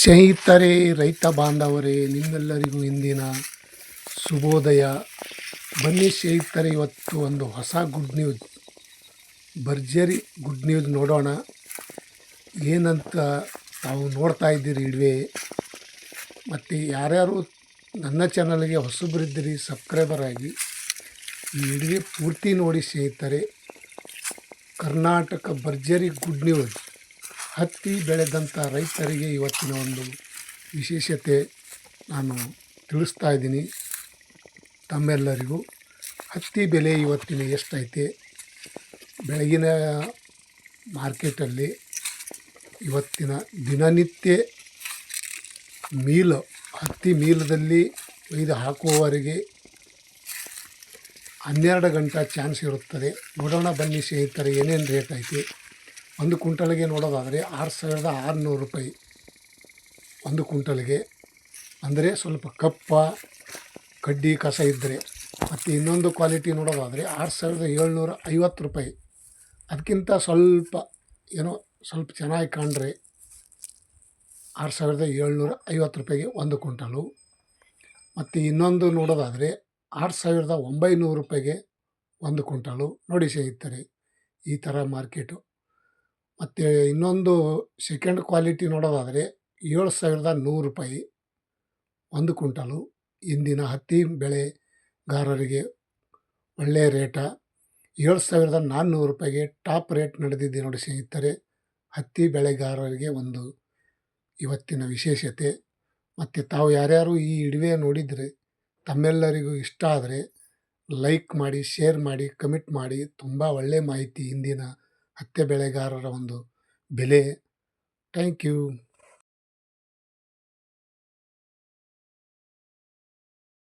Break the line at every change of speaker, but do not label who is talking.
ಸ್ನೇಹಿತರೆ, ರೈತ ಬಾಂಧವರೇ, ನಿಮ್ಮೆಲ್ಲರಿಗೂ ಇಂದಿನ ಶುಭೋದಯ. ಬನ್ನಿ ಸ್ನೇಹಿತರೆ, ಇವತ್ತು ಒಂದು ಹೊಸ ಗುಡ್ ನ್ಯೂಸ್ ಭರ್ಜರಿ ಗುಡ್ ನ್ಯೂಸ್ ನೋಡೋಣ. ಏನಂತ ತಾವು ನೋಡ್ತಾ ಇದ್ದೀರಿ ಇಡುವೆ ಮತ್ತು ಯಾರ್ಯಾರು ನನ್ನ ಚಾನಲ್ಗೆ ಹೊಸಬರಿದ್ದೀರಿ ಸಬ್ಸ್ಕ್ರೈಬರ್ ಆಗಿ, ಈ ಇಡುವೆ ಪೂರ್ತಿ ನೋಡಿ ಸ್ನೇಹಿತರೆ. ಕರ್ನಾಟಕ ಭರ್ಜರಿ ಗುಡ್ ನ್ಯೂಸ್ ಹತ್ತಿ ಬೆಳೆದಂಥ ರೈತರಿಗೆ ಇವತ್ತಿನ ಒಂದು ವಿಶೇಷತೆ ನಾನು ತಿಳಿಸ್ತಾ ಇದ್ದೀನಿ ತಮ್ಮೆಲ್ಲರಿಗೂ. ಹತ್ತಿ ಬೆಲೆ ಇವತ್ತಿನ ಎಷ್ಟೈತೆ? ಬೆಳಗಿನ ಮಾರ್ಕೆಟಲ್ಲಿ ಇವತ್ತಿನ ದಿನನಿತ್ಯ ಮೀಲು, ಹತ್ತಿ ಮೀಲದಲ್ಲಿ ಒಯ್ದು ಹಾಕುವವರೆಗೆ ಹನ್ನೆರಡು ಗಂಟೆ ಚಾನ್ಸ್ ಇರುತ್ತದೆ. ನೋಡೋಣ ಬನ್ನಿ ಸ್ನೇಹಿತರೆ, ಏನೇನು ರೇಟ್ ಐತಿ? ಒಂದು ಕುಂಟಲ್ಗೆ ನೋಡೋದಾದರೆ ಆರು ಸಾವಿರದ ಆರುನೂರು ರೂಪಾಯಿ. ಒಂದು ಕುಂಟಲ್ಗೆ ಅಂದರೆ ಸ್ವಲ್ಪ ಕಪ್ಪ, ಕಡ್ಡಿ, ಕಸ ಇದ್ದರೆ ಮತ್ತು ಇನ್ನೊಂದು ಕ್ವಾಲಿಟಿ ನೋಡೋದಾದರೆ ಆರು ಸಾವಿರದ ಏಳ್ನೂರ ಐವತ್ತು ರೂಪಾಯಿ. ಅದಕ್ಕಿಂತ ಸ್ವಲ್ಪ, ಏನೋ ಸ್ವಲ್ಪ ಚೆನ್ನಾಗಿ ಕಾಣ್ರೆ ಆರು ಸಾವಿರದ ಏಳ್ನೂರ ಐವತ್ತು ರೂಪಾಯಿಗೆ ಒಂದು ಕುಂಟಲು ಮತ್ತು ಇನ್ನೊಂದು ನೋಡೋದಾದರೆ ಆರು ಸಾವಿರದ ಒಂಬೈನೂರು ರೂಪಾಯಿಗೆ ಒಂದು ಕುಂಟಲು ನೋಡಿ ಸ್ನೇಹಿತರೆ, ಈ ಥರ ಮಾರ್ಕೆಟು. ಮತ್ತು ಇನ್ನೊಂದು ಸೆಕೆಂಡ್ ಕ್ವಾಲಿಟಿ ನೋಡೋದಾದರೆ ಏಳು ಸಾವಿರದ ನೂರು ರೂಪಾಯಿ ಒಂದು ಕುಂಟಲು ಇಂದಿನ ಹತ್ತಿ ಬೆಳೆಗಾರರಿಗೆ ಒಳ್ಳೆಯ ರೇಟ. ಏಳು ಸಾವಿರದ ನಾನ್ನೂರು ರೂಪಾಯಿಗೆ ಟಾಪ್ ರೇಟ್ ನಡೆದಿದೆ ನೋಡಿ ಸ್ನೇಹಿತರೆ. ಹತ್ತಿ ಬೆಳೆಗಾರರಿಗೆ ಒಂದು ಇವತ್ತಿನ ವಿಶೇಷತೆ. ಮತ್ತು ತಾವು ಯಾರ್ಯಾರು ಈ ಇಡುವೆ ನೋಡಿದರೆ, ತಮ್ಮೆಲ್ಲರಿಗೂ ಇಷ್ಟ ಆದರೆ ಲೈಕ್ ಮಾಡಿ ಶೇರ್ ಮಾಡಿ ಕಮೆಂಟ್ ಮಾಡಿ, ತುಂಬ ಒಳ್ಳೆಯ ಮಾಹಿತಿ ಇಂದಿನ ಹತ್ತಿ ಬೆಳೆಗಾರರ ಒಂದು ಬೆಲೆ. Thank you.